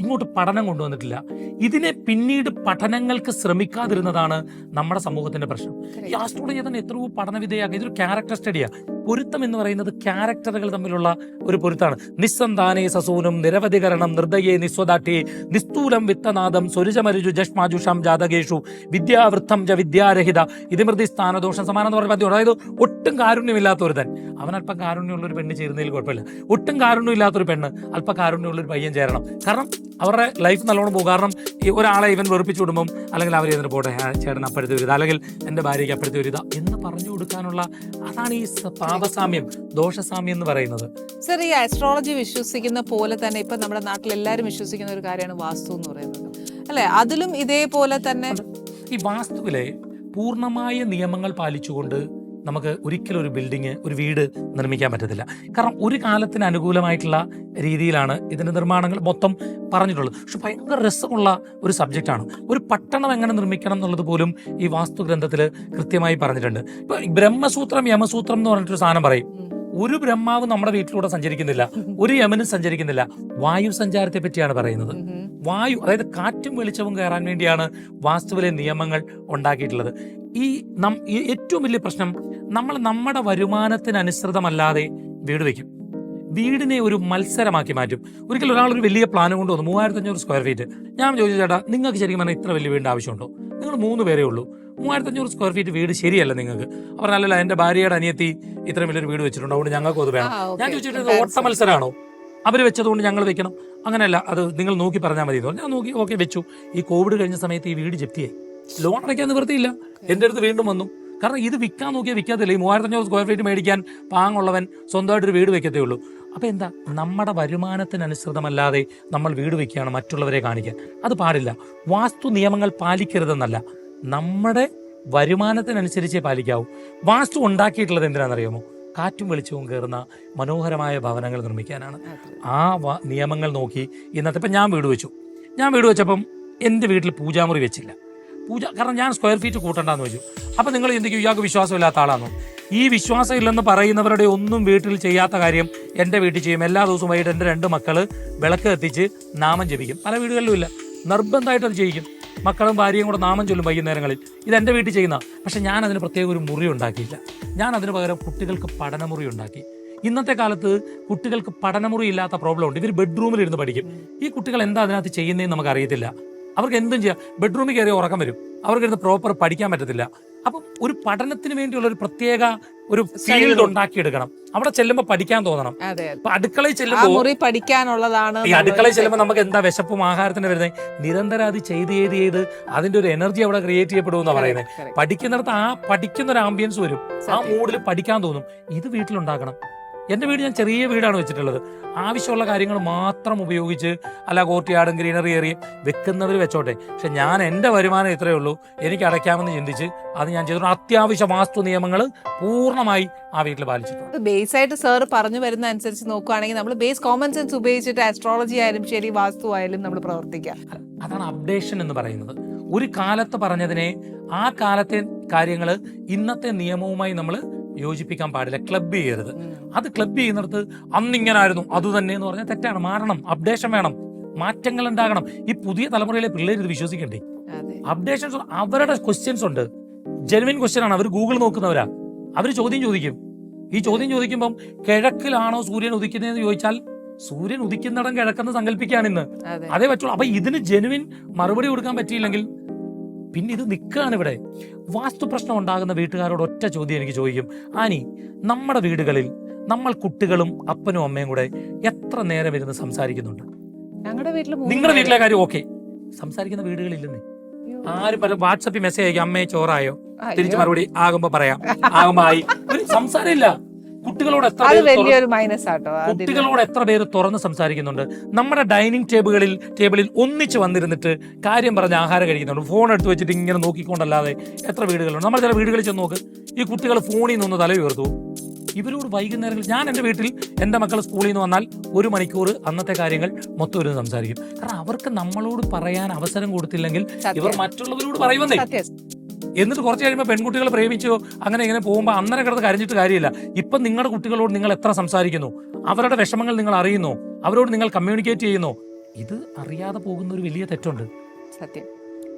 ഇങ്ങോട്ട് പഠനം കൊണ്ടുവന്നിട്ടില്ല. ഇതിനെ പിന്നീട് പഠനങ്ങൾക്ക് ശ്രമിക്കാതിരുന്നതാണ് നമ്മുടെ സമൂഹത്തിന്റെ പ്രശ്നം. ഈ ആസ്ട്രോളജി തന്നെ എത്രയോ പഠനവിധേയാക്കുക ഇതൊരു ക്യാരക്ടർ സ്റ്റഡിയാ പൊരുത്തം എന്ന് പറയുന്നത് ക്യാരക്ടറുകൾ തമ്മിലുള്ള ഒരു പൊരുത്താണ്. നിസ്സന്താനേ സസൂനും നിരവധികരണം നിർദ്ദയെ നിസ്വദാഠ്യേ നിസ്തൂലം വിത്തനാദം സ്വരുജമരുജു ജഷ്മാജുഷാം ജാതകേഷു വിദ്യാവൃത്തം ജ വിദ്യാരഹിത. ഇതിമൃതി സ്ഥാനദോഷം സമാനം എന്ന് പറഞ്ഞ അതായത് ഒട്ടും കാരുണ്യമില്ലാത്ത ഒരുതൻ അവൻ അല്പം കാരുണ്യമുള്ള ഒരു പെണ്ണ് ചേരുന്നതിൽ കുഴപ്പമില്ല. ഒട്ടും കാരുണ്യമില്ലാത്തൊരു പെണ്ണ് അല്പ കാരുണ്യമുള്ള ഒരു പയ്യൻ ചേരണം. കാരണം അവരുടെ ലൈഫ് നല്ലോണം പോകും. കാരണം ഒരാളെ ഇവൻ വെറുപ്പിച്ചു വിടുമ്പം അല്ലെങ്കിൽ അവർ ഇതിന് പോട്ടെ ചേട്ടൻ അപ്പുറത്തെ ഒരു അല്ലെങ്കിൽ എന്റെ ഭാര്യയ്ക്ക് അപ്പുറത്തെ ഒരു പറഞ്ഞു കൊടുക്കാനുള്ള അതാണ് ഈ പാപസാമ്യം ദോഷസാമ്യം എന്ന് പറയുന്നത്. സർ ഈ ആസ്ട്രോളജി വിശ്വസിക്കുന്ന പോലെ തന്നെ ഇപ്പൊ നമ്മുടെ നാട്ടിൽ എല്ലാവരും വിശ്വസിക്കുന്ന ഒരു കാര്യമാണ് വാസ്തു എന്ന് പറയുന്നത്. അല്ലെ? അതിലും ഇതേപോലെ തന്നെ ഈ വാസ്തുവിലെ പൂർണമായ നിയമങ്ങൾ പാലിച്ചുകൊണ്ട് നമുക്ക് ഒരിക്കലും ഒരു ബിൽഡിങ് ഒരു വീട് നിർമ്മിക്കാൻ പറ്റത്തില്ല. കാരണം ഒരു കാലത്തിന് അനുകൂലമായിട്ടുള്ള രീതിയിലാണ് ഇതിന്റെ നിർമ്മാണങ്ങൾ മൊത്തം പറഞ്ഞിട്ടുള്ളത്. പക്ഷെ ഭയങ്കര രസമുള്ള ഒരു സബ്ജക്റ്റാണ് ഒരു പട്ടണം എങ്ങനെ നിർമ്മിക്കണം എന്നുള്ളത് പോലും ഈ വാസ്തു ഗ്രന്ഥത്തിൽ കൃത്യമായി പറഞ്ഞിട്ടുണ്ട്. ഇപ്പൊ ബ്രഹ്മസൂത്രം യമസൂത്രം എന്ന് പറഞ്ഞിട്ടൊരു സാധനം പറയും. ഒരു ബ്രഹ്മാവ് നമ്മുടെ വീട്ടിലൂടെ സഞ്ചരിക്കുന്നില്ല ഒരു യമനും സഞ്ചരിക്കുന്നില്ല. വായു സഞ്ചാരത്തെ പറ്റിയാണ് പറയുന്നത്. വായു അതായത് കാറ്റും വെളിച്ചവും കയറാൻ വേണ്ടിയാണ് വാസ്തുവിലെ നിയമങ്ങൾ ഉണ്ടാക്കിയിട്ടുള്ളത്. ഈ നം ഏറ്റവും വലിയ പ്രശ്നം നമ്മൾ നമ്മുടെ വരുമാനത്തിനനുസൃതമല്ലാതെ വീട് വയ്ക്കും. വീടിനെ ഒരു മത്സരമാക്കി മാറ്റും. ഒരിക്കലും ഒരാൾ ഒരു വലിയ പ്ലാൻ കൊണ്ടുവന്നു മൂവായിരത്തി അഞ്ഞൂറ് സ്ക്വയർ ഫീറ്റ് ഞാൻ ചോദിച്ചു ചേട്ടാ നിങ്ങൾക്ക് ശരിക്കും പറഞ്ഞാൽ ഇത്ര വലിയ വീടിന്റെ ആവശ്യമുണ്ടോ? നിങ്ങൾ മൂന്ന് പേരേ ഉള്ളൂ. മൂവായിരത്തി അഞ്ഞൂറ് സ്ക്വയർ ഫീറ്റ് വീട് ശരിയല്ല നിങ്ങൾക്ക്. അവർ അല്ലല്ല എന്റെ ഭാര്യയുടെ അനിയത്തി ഇത്രയും വലിയൊരു വീട് വെച്ചിട്ടുണ്ട്. അതുകൊണ്ട് ഞങ്ങൾക്ക് അത് വേണം. ഞാൻ ചോദിച്ചിട്ട് ഓട്ട മത്സരമാണോ അവർ വെച്ചതുകൊണ്ട് ഞങ്ങൾ വെക്കണം. അങ്ങനെയല്ല അത് നിങ്ങൾ നോക്കി പറഞ്ഞാൽ മതി. ഞാൻ നോക്കി ഓക്കെ വെച്ചു. ഈ കോവിഡ് കഴിഞ്ഞ സമയത്ത് ഈ വീട് ജപ്തിയായി. ലോൺ അടയ്ക്കാൻ നിവൃത്തിയില്ല. എന്റെ അടുത്ത് വീണ്ടും വന്നു. കാരണം ഇത് വിൽക്കാൻ നോക്കിയാൽ വിൽക്കാത്തില്ല? ഈ മൂവായിരത്തി അഞ്ഞൂറ് സ്ക്വയർ ഫീറ്റ് മേടിക്കാൻ പാങ്ങുള്ളവൻ സ്വന്തമായിട്ടൊരു വീട് വെക്കത്തേ ഉള്ളൂ. അപ്പോൾ എന്താ? നമ്മുടെ വരുമാനത്തിനനുസൃതമല്ലാതെ നമ്മൾ വീട് വെക്കുകയാണ് മറ്റുള്ളവരെ കാണിക്കാൻ. അത് പാടില്ല. വാസ്തു നിയമങ്ങൾ പാലിക്കരുതെന്നല്ല. നമ്മുടെ വരുമാനത്തിനനുസരിച്ചേ പാലിക്കാവൂ. വാസ്തു ഉണ്ടാക്കിയിട്ടുള്ളത് എന്തിനാണെന്നറിയാമോ? കാറ്റും വെളിച്ചവും കയറുന്ന മനോഹരമായ ഭവനങ്ങൾ നിർമ്മിക്കാനാണ്. ആ നിയമങ്ങൾ നോക്കി ഇന്നത്തെ ഇപ്പം ഞാൻ വീട് വെച്ചു. ഞാൻ വീട് വെച്ചപ്പം എന്റെ വീട്ടിൽ പൂജാമുറി വെച്ചില്ല. പൂജ കാരണം ഞാൻ സ്ക്വയർ ഫീറ്റ് കൂട്ടണ്ടെന്ന് വെച്ചു. അപ്പം നിങ്ങൾ ചിന്തിക്കും ഇയാൾക്ക് വിശ്വാസമില്ലാത്ത ആളാണോ ഈ വിശ്വാസം ഇല്ലെന്ന് പറയുന്നവരുടെ ഒന്നും വീട്ടിൽ ചെയ്യാത്ത കാര്യം എന്റെ വീട്ടിൽ ചെയ്യും. എല്ലാ ദിവസവും വൈകിട്ട് എന്റെ രണ്ട് മക്കൾ വിളക്ക് കത്തിച്ച് നാമം ജപിക്കും. പല വീടുകളിലും ഇല്ല. നിർബന്ധമായിട്ട് അത് ചെയ്യിക്കും. മക്കളും ഭാര്യയും കൂടെ നാമം ചൊല്ലും വൈകുന്നേരങ്ങളിൽ. ഇത് എന്റെ വീട്ടിൽ ചെയ്യുന്ന. പക്ഷെ ഞാൻ അതിന് പ്രത്യേക ഒരു മുറി ഉണ്ടാക്കിയില്ല. ഞാൻ അതിന് പകരം കുട്ടികൾക്ക് പഠനമുറി ഉണ്ടാക്കി. ഇന്നത്തെ കാലത്ത് കുട്ടികൾക്ക് പഠനമുറി ഇല്ലാത്ത പ്രോബ്ലം ഉണ്ട്. ഇവർ ബെഡ്റൂമിൽ ഇരുന്ന് പഠിക്കും. ഈ കുട്ടികൾ എന്താ അതിനകത്ത് ചെയ്യുന്നതെന്ന് നമുക്ക് അറിയത്തില്ല അവർക്ക് എന്തും ചെയ്യാം. ബെഡ്റൂമിൽ കയറി ഉറക്കം വരും. അവർക്കിരുന്ന് പ്രോപ്പർ പഠിക്കാൻ പറ്റത്തില്ല. അപ്പം ഒരു പഠനത്തിന് വേണ്ടിയുള്ള ഒരു പ്രത്യേക ഒരു ഫീൽഡ് ഉണ്ടാക്കിയെടുക്കണം. അവിടെ ചെല്ലുമ്പോൾ പഠിക്കാൻ തോന്നണം. അതെ ഇപ്പൊ അടുക്കളയിൽ ചെല്ലുമ്പോൾ പഠിക്കാനുള്ളതാണ് ഈ അടുക്കളയിൽ ചെല്ലുമ്പോൾ നമുക്ക് എന്താ വിശപ്പും ആഹാരത്തിന് വരുന്നത്? നിരന്തരം അത് ചെയ്ത് ചെയ്ത് ചെയ്ത് അതിന്റെ ഒരു എനർജി അവിടെ ക്രിയേറ്റ് ചെയ്യപ്പെടുമെന്നാണ് പറയുന്നത്. പഠിക്കുന്നിടത്ത് ആ പഠിക്കുന്ന ഒരു ആംബിയൻസ് വരും. ആ മൂഡിൽ പഠിക്കാൻ തോന്നും. ഇത് വീട്ടിലുണ്ടാക്കണം. എന്റെ വീട് ഞാൻ ചെറിയ വീടാണ് വെച്ചിട്ടുള്ളത്. ആവശ്യമുള്ള കാര്യങ്ങൾ മാത്രം ഉപയോഗിച്ച് അല്ല കോർട്ടിയാടും ഗ്രീനറി ഏറിയും വെക്കുന്നവർ വെച്ചോട്ടെ. പക്ഷെ ഞാൻ എന്റെ വരുമാനം ഇത്രയേ ഉള്ളൂ. എനിക്ക് അടയ്ക്കാമെന്ന് ചിന്തിച്ച് അത് ഞാൻ ചെയ്തിട്ടുണ്ട്. അത്യാവശ്യ വാസ്തു നിയമങ്ങൾ പൂർണമായി ആ വീട്ടിൽ പാലിച്ചിട്ടുണ്ട്. ബേസ് ആയിട്ട് സാർ പറഞ്ഞു വരുന്ന അനുസരിച്ച് നോക്കുകയാണെങ്കിൽ നമ്മൾ ബേസ് കോമൺ സെൻസ് ഉപയോഗിച്ചിട്ട് ആസ്ട്രോളജി ആയാലും ശരി വാസ്തു ആയാലും നമ്മൾ പ്രവർത്തിക്കുക അതാണ് അപ്ഡേഷൻ എന്ന് പറയുന്നത്. ഒരു കാലത്ത് പറഞ്ഞതിനെ ആ കാലത്തെ കാര്യങ്ങൾ ഇന്നത്തെ നിയമവുമായി നമ്മൾ യോജിപ്പിക്കാൻ പാടില്ല. ക്ലബ് ചെയ്യരുത്. അത് ക്ലബ് ചെയ്യുന്നിടത്ത് അന്നിങ്ങനായിരുന്നു. അത് തന്നെ എന്ന് പറഞ്ഞാൽ തെറ്റാണ്. മാറണം. അപ്ഡേഷൻ വേണം. മാറ്റങ്ങൾ ഉണ്ടാകണം. ഈ പുതിയ തലമുറയിലെ പിള്ളേർ ഇത് വിശ്വസിക്കണ്ടേ? അപ്ഡേഷൻസ് അവരുടെ ക്വസ്റ്റ്യൻസ് ഉണ്ട്. ജെനുവിൻ ക്വസ്റ്റ്യൻ ആണ്. അവർ ഗൂഗിൾ നോക്കുന്നവരാ. അവർ ചോദ്യം ചോദിക്കും. ഈ ചോദ്യം ചോദിക്കുമ്പം കിഴക്കിലാണോ സൂര്യൻ ഉദിക്കുന്നതെന്ന് ചോദിച്ചാൽ സൂര്യൻ ഉദിക്കുന്നിടം കിഴക്കെന്ന് സങ്കല്പിക്കുകയാണ് ഇന്ന്. അതേ. പറ്റുള്ളൂ. അപ്പൊ ഇതിന് ജെനുവിൻ മറുപടി കൊടുക്കാൻ പറ്റിയില്ലെങ്കിൽ പിന്നെ ഇത് നിൽക്കുകയാണ് ഇവിടെ. വാസ്തു പ്രശ്നം ഉണ്ടാകുന്ന വീട്ടുകാരോട് ഒറ്റ ചോദ്യം എനിക്ക് ചോദിക്കും. ആനി നമ്മുടെ വീടുകളിൽ നമ്മൾ കുട്ടികളും അപ്പനും അമ്മയും കൂടെ എത്ര നേരം ഇരുന്ന് സംസാരിക്കുന്നുണ്ട്? ഞങ്ങളുടെ വീട്ടിൽ നിങ്ങളുടെ വീട്ടിലെ കാര്യം ഓക്കെ. സംസാരിക്കുന്ന വീടുകളില്ലെന്നേ. ആരും പല വാട്സപ്പിൽ മെസ്സേജ് അയക്കും അമ്മയെ ചോറായോ? തിരിച്ചു മറുപടി ആകുമ്പോ പറയാം. ആകുമ്പോ ആയി. ഒരു സംസാരമില്ല. കുട്ടികളോട് എത്ര അത് വലിയൊരു മൈനസ് ആട്ടോ. കുട്ടികളോട് എത്ര പേര് തുറന്ന് സംസാരിക്കുന്നുണ്ട്? നമ്മുടെ ഡൈനിങ് ടേബിളുകളിൽ ടേബിളിൽ ഒന്നിച്ച് വന്നിരുന്നിട്ട് കാര്യം പറഞ്ഞ് ആഹാരം കഴിക്കുന്നുണ്ട്. ഫോൺ എടുത്ത് വെച്ചിട്ട് ഇങ്ങനെ നോക്കിക്കൊണ്ടല്ലാതെ എത്ര വീടുകളുണ്ട്? നമ്മൾ ചില വീടുകളിൽ ചെന്ന് നോക്ക്. ഈ കുട്ടികൾ ഫോണിൽ നിന്ന് തല ഉയർത്തു. ഇവരോട് വൈകുന്നേരങ്ങളിൽ ഞാൻ എന്റെ വീട്ടിൽ എന്റെ മക്കൾ സ്കൂളിൽ നിന്ന് വന്നാൽ ഒരു മണിക്കൂർ അന്നത്തെ കാര്യങ്ങൾ മൊത്തം ഇരുന്ന് സംസാരിക്കും. കാരണം അവർക്ക് നമ്മളോട് പറയാൻ അവസരം കൊടുത്തില്ലെങ്കിൽ ഇവർ മറ്റുള്ളവരോട് പറയുമെന്നേ. എന്നിട്ട് കുറച്ച് കഴിയുമ്പോൾ പെൺകുട്ടികളെ പ്രേമിച്ചോ അങ്ങനെ ഇങ്ങനെ പോകുമ്പോൾ അന്നേരം കിടന്ന് കരഞ്ഞിട്ട് കാര്യമില്ല. ഇപ്പം നിങ്ങളുടെ കുട്ടികളോട് നിങ്ങൾ എത്ര സംസാരിക്കുന്നു? അവരുടെ വിഷമങ്ങൾ നിങ്ങൾ അറിയുന്നു. അവരോട് നിങ്ങൾ കമ്മ്യൂണിക്കേറ്റ് ചെയ്യുന്നു. ഇത് അറിയാതെ പോകുന്ന ഒരു വലിയ തെറ്റുണ്ട്. സത്യം.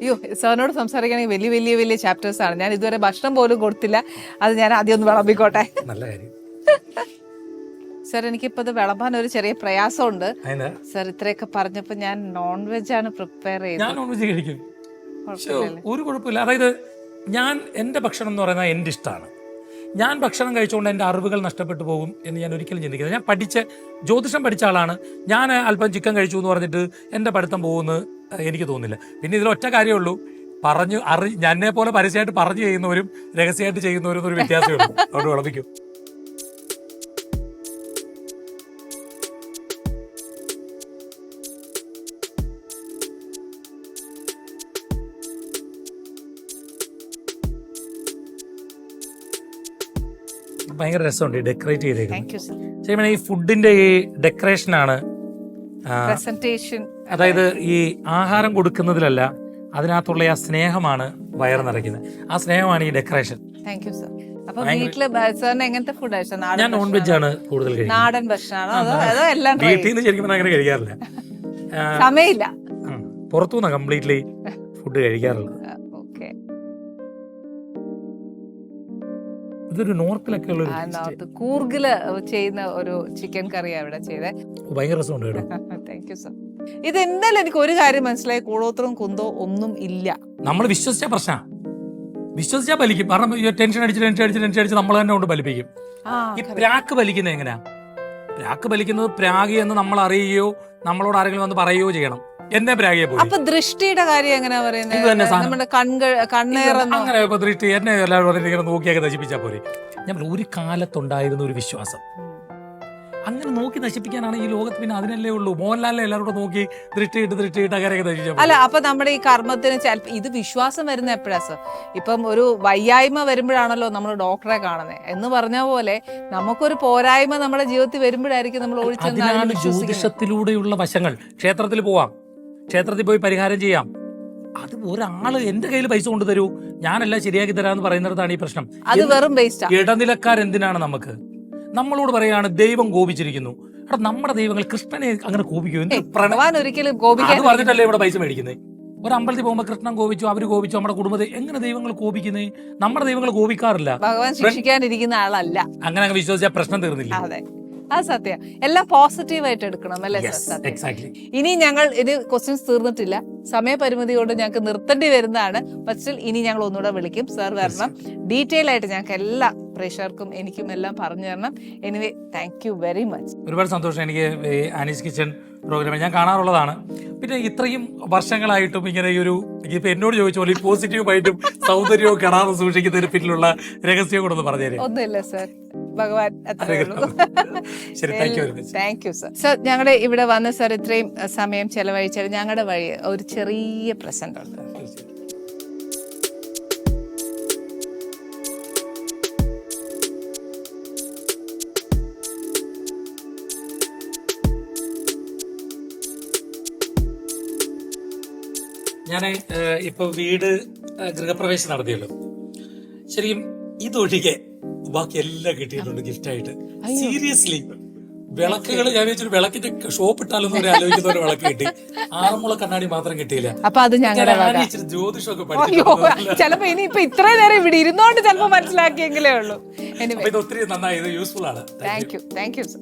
അയ്യോ സാറിനോട് സംസാരിക്കുകയാണെങ്കിൽ വലിയ വലിയ വലിയ ചാപ്റ്റേഴ്സ് ആണ്. ഞാൻ ഇതുവരെ ഭക്ഷണം പോലും കൊടുത്തില്ല. അത് ഞാൻ ആദ്യം ഒന്ന് വിളമ്പിക്കോട്ടെ. നല്ല കാര്യം. സാർ എനിക്കിപ്പോൾ ഇത് വിളമ്പാൻ ഒരു ചെറിയ പ്രയാസമുണ്ട്. സാർ ഇത്രയൊക്കെ പറഞ്ഞപ്പോൾ ഞാൻ നോൺ വെജ് ആണ് പ്രിപ്പയർ ഞാൻ നോൺ വെജ് കഴിക്കും ഒരു കുഴപ്പമില്ല. അതായത് ഞാൻ എന്റെ ഭക്ഷണം എന്ന് പറയുന്നത് എന്റെ ഇഷ്ടമാണ്. ഞാൻ ഭക്ഷണം കഴിച്ചുകൊണ്ട് എന്റെ അറിവുകൾ നഷ്ടപ്പെട്ടു പോകും എന്ന് ഞാൻ ഒരിക്കലും ചിന്തിക്കുന്നത് ഞാൻ പഠിച്ച ജ്യോതിഷം പഠിച്ച ആളാണ്. ഞാൻ അല്പം ചിക്കൻ കഴിച്ചു എന്ന് പറഞ്ഞിട്ട് എന്റെ പഠിത്തം പോകുമെന്ന് എനിക്ക് തോന്നുന്നില്ല. പിന്നെ ഇതിലൊറ്റ കാര്യമുള്ളൂ പറഞ്ഞു അറി എന്നെ പോലെ പരസ്യമായിട്ട് പറഞ്ഞു ചെയ്യുന്നവരും രഹസ്യമായിട്ട് ചെയ്യുന്നവരും ഒരു വ്യത്യാസമേ അവിടെ വിളപ്പിക്കും ഭയങ്കര രസമുണ്ട് ഡെക്കറേറ്റ് ചെയ്തേക്കുന്നത്. ശരിക്കും ഈ ഫുഡിന്റെ ഈ ഡെക്കറേഷൻ ആണ് പ്രസന്റേഷൻ അതായത് ഈ ആഹാരം കൊടുക്കുന്നതിലല്ല അതിനകത്തുള്ള ആ സ്നേഹമാണ് വയർ നിറയ്ക്കുന്നത്. ആ സ്നേഹമാണ് ഈ ഡെക്കറേഷൻ താങ്ക് യു സർ അപ്പൊ വീട്ടിൽ സാറിന് എങ്ങനത്തെ ഫുഡ് കഴിച്ചത് ഞാൻ നോൺ വെജ് ആണ് കൂടുതൽ നാടൻ ഭക്ഷണമാണോ വീട്ടിൽ നിന്ന് ശരിക്കും അങ്ങനെ കഴിക്കാറില്ല. സമയമില്ല. പുറത്തുനിന്ന് കംപ്ലീറ്റ്ലി ഫുഡ് കഴിക്കാറുള്ളത്. ഇതൊരു നോർത്തിലൊക്കെ ഉള്ള കൂർഗിൽ ചെയ്യുന്ന ഒരു ചിക്കൻ കറിയാണ് ഇവിടെ ചെയ്തത് ഭയങ്കര രസമുണ്ട് കേട്ടോ താങ്ക് യു സർ <laughs> ഇത് എന്തായാലും എനിക്ക് ഒരു കാര്യം മനസ്സിലായി. കൂടോത്രവും കുന്തോ ഒന്നും ഇല്ല. നമ്മൾ വിശ്വസിച്ച പ്രശ്നം. വിശ്വസിച്ചാ വലിക്കും കാരണം ടെൻഷൻ അടിച്ച് ടെൻഷൻ അടിച്ച് ടെൻഷൻ അടിച്ച് നമ്മൾ തന്നെ കൊണ്ട് ഈ പ്രാക്ക് വലിക്കുന്നത് എങ്ങനെയാ? പ്രാക്ക് വലിക്കുന്നത് പ്രാഗി എന്ന് നമ്മൾ അറിയുകയോ നമ്മളോട് ആരെങ്കിലും വന്ന് പറയുകയോ ചെയ്യണം. എന്നെ പ്രാഗിയെ പോയി. അപ്പൊ ദൃഷ്ടിയുടെ കാര്യം എങ്ങനെയാ ഇത് പറയുന്നത് തന്നെ സാധനം. നമ്മുടെ കൺകൾ കണ്ണേറെന്നോ? അങ്ങനെ ഇപ്പൊ ദൃഷ്ടി എന്നെ എല്ലാവരും പറഞ്ഞിട്ട് ഇങ്ങനെ നോക്കിയൊക്കെ നശിപ്പിച്ചാൽ പോരെ. ഞാൻ പറഞ്ഞു, ഒരു കാലത്തുണ്ടായിരുന്ന ഒരു വിശ്വാസം. അങ്ങനെ നോക്കി നശിപ്പിക്കാനാണ് ഈ ലോകത്ത് പിന്നെ അതിനല്ലേ ഉള്ളൂ. മോഹൻലാലിനെ എല്ലാവരും കൂടെ നോക്കി ദൃഷ്ടിയിട്ട് ദൃഷ്ടിയിട്ട് അങ്ങനെയൊക്കെ നശിച്ചാൽ അല്ല അപ്പൊ നമ്മുടെ ഈ കർമ്മത്തിന് ചിലപ്പോ ഇത് വിശ്വാസം വരുന്ന എപ്പോഴാ സർ? ഇപ്പം ഒരു വയ്യായ്മ വരുമ്പോഴാണല്ലോ നമ്മൾ ഡോക്ടറെ കാണുന്നത് എന്ന് പറഞ്ഞ പോലെ നമുക്കൊരു പോരായ്മ നമ്മുടെ ജീവിതത്തിൽ വരുമ്പോഴായിരിക്കും നമ്മൾ അതിനാണ് ജ്യോതിഷത്തിലൂടെയുള്ള വശങ്ങൾ. ക്ഷേത്രത്തിൽ പോവാം. ക്ഷേത്രത്തിൽ പോയി പരിഹാരം ചെയ്യാം. അത് ഒരാൾ എന്റെ കയ്യിൽ പൈസ കൊണ്ടുതരൂ. തരൂ ഞാനെല്ലാം ശരിയാക്കി തരാന്ന് പറയുന്നിടത്താണ് ഈ പ്രശ്നം. അത് വെറും ഇടനിലക്കാരെന്തിനാണ് നമുക്ക്? നമ്മളോട് പറയാണ് ദൈവം കോപിച്ചിരിക്കുന്നു. എടാ നമ്മുടെ ദൈവങ്ങൾ കൃഷ്ണനെ അങ്ങനെ കോപിക്കും? ഒരിക്കലും പറഞ്ഞിട്ടല്ലേ ഇവിടെ പൈസ മേടിക്കുന്നത് ഒരു അമ്പലത്തിൽ പോകുമ്പോൾ കൃഷ്ണൻ കോപിച്ചു അവർ കോപിച്ചു നമ്മുടെ കുടുംബത്തെ എങ്ങനെ ദൈവങ്ങൾ കോപിക്കുന്നത് നമ്മുടെ ദൈവങ്ങൾ കോപിക്കാറില്ല. ഭഗവാൻ ശിക്ഷിക്കാനിരിക്കുന്ന ആളല്ല. അങ്ങനെ അങ്ങ് വിശ്വസിച്ച പ്രശ്നം തീർന്നില്ല. അതെ സത്യം. എല്ലാം പോസിറ്റീവായിട്ട് എടുക്കണം അല്ലേ എക്സാക്ട്ലി ഇനി ഞങ്ങൾ ഇത് ക്വസ്റ്റ്യൻസ് തീർന്നിട്ടില്ല. സമയപരിമിതി കൊണ്ട് ഞങ്ങൾക്ക് നിർത്തേണ്ടി വരുന്നതാണ്. പക്ഷെ ഇനി ഞങ്ങൾ ഒന്നുകൂടെ വിളിക്കും. സാർ വരണം. ഡീറ്റെയിൽ ആയിട്ട് ഞങ്ങൾക്ക് എല്ലാ പ്രേക്ഷകർക്കും എനിക്കും എല്ലാം പറഞ്ഞു തരണം. Anyway thank you very much ഒരുപാട് സന്തോഷം എനിക്ക് ആനീസ് കിച്ചൺ പ്രോഗ്രാം ഞാൻ കാണാറുള്ളതാണ്. പിന്നെ ഇത്രയും വർഷങ്ങളായിട്ടും ഇങ്ങനെ ഈ ഒരു ഇപ്പൊ എന്നോട് ചോദിച്ച പോലെ പോസിറ്റീവായിട്ടും സൗന്ദര്യവും കെടാതെ സൂക്ഷിക്കുന്നതിന് പിന്നിലുള്ള രഹസ്യം കൂടെ ഒന്ന് പറഞ്ഞുതരാം ഒന്നുമില്ല സർ ഭഗവാൻ അത്രേ ഉള്ളൂ. ശരി താങ്ക് യു സർ സർ ഞങ്ങളുടെ ഇവിടെ വന്ന സർ ഇത്രയും സമയം ചെലവഴിച്ചാൽ ഞങ്ങളുടെ വഴി ഒരു ചെറിയ പ്രസന്റ് ഉണ്ട്. ഞാൻ ഇപ്പൊ വീട് ഗൃഹപ്രവേശം നടത്തിയല്ലോ. ശരിക്കും ഇതൊഴികെ ബാക്കി എല്ലാം കിട്ടിയിട്ടുണ്ട് ഗിഫ്റ്റ് ആയിട്ട് സീരിയസ്ലി വിളക്കുകൾ ഞാൻ വെച്ചൊരു വിളക്കിന്റെ ഷോപ്പ് ഇട്ടാലൊന്നും ഒരു ആലോചിക്കുന്ന ഒരു വിളക്ക് കിട്ടി. ആറന്മുള കണ്ണാടി മാത്രം കിട്ടിയില്ല. അപ്പൊ അത് ഞങ്ങളുടെ ഞാൻ ജ്യോതിഷമൊക്കെ പഠിച്ചിട്ടുണ്ട്. ചിലപ്പോ ഇനിയിപ്പൊ ഇത്രയും നേരം ഇവിടെ ഇരുന്നോണ്ട് ചിലപ്പോ മനസ്സിലാക്കിയെങ്കിലേ ഉള്ളൂ. ഇത് ഒത്തിരി നന്നായി ഇത് യൂസ്ഫുൾ ആണ്. Thank you thank you sir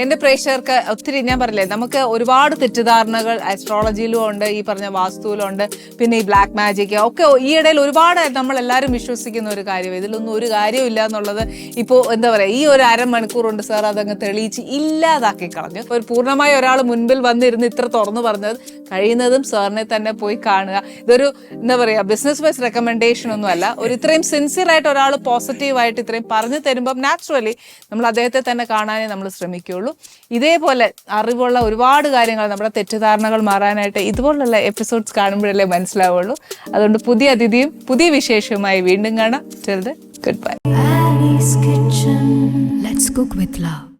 എന്റെ പ്രേക്ഷകർക്ക് ഒത്തിരി ഞാൻ പറഞ്ഞില്ലേ നമുക്ക് ഒരുപാട് തെറ്റിദ്ധാരണകൾ അസ്ട്രോളജിയിലും ഉണ്ട് ഈ പറഞ്ഞ വാസ്തുവിലും ഉണ്ട് പിന്നെ ഈ ബ്ലാക്ക് മാജിക് ഒക്കെ ഈ ഇടയിൽ ഒരുപാട് നമ്മൾ എല്ലാവരും വിശ്വസിക്കുന്ന ഒരു കാര്യം ഇതിലൊന്നും ഒരു കാര്യമില്ല എന്നുള്ളത് ഇപ്പോൾ എന്താ പറയുക ഈ ഒരു അരമണിക്കൂർ ഉണ്ട് സാർ അതങ്ങ് തെളിയിച്ച് ഇല്ലാതാക്കി കളഞ്ഞു. ഒരു പൂർണമായി ഒരാൾ മുൻപിൽ വന്നിരുന്ന് ഇത്ര തുറന്നു പറഞ്ഞത് കഴിയുന്നതും സാറിനെ തന്നെ പോയി കാണുക. ഇതൊരു എന്താ പറയുക ബിസിനസ് വൈസ് റെക്കമെൻഡേഷൻ ഒന്നും അല്ല. ഒരു ഇത്രയും സിൻസിയർ ആയിട്ട് ഒരാൾ പോസിറ്റീവായിട്ട് ഇത്രയും പറഞ്ഞു തരുമ്പം നാച്ചുറലി നമ്മൾ അദ്ദേഹത്തെ തന്നെ കാണാനേ നമ്മൾ ശ്രമിക്കുകയുള്ളൂ ഇതേപോലെ അറിവുള്ള ഒരുപാട് കാര്യങ്ങൾ നമ്മുടെ തെറ്റിദ്ധാരണകൾ മാറാനായിട്ട് ഇതുപോലുള്ള എപ്പിസോഡ്സ് കാണുമ്പോഴല്ലേ മനസ്സിലാവുള്ളൂ അതുകൊണ്ട് പുതിയ അതിഥിയും പുതിയ വിശേഷവുമായി വീണ്ടും കാണാം ചെറുത് good bye Annie's Kitchen. Let's cook with love.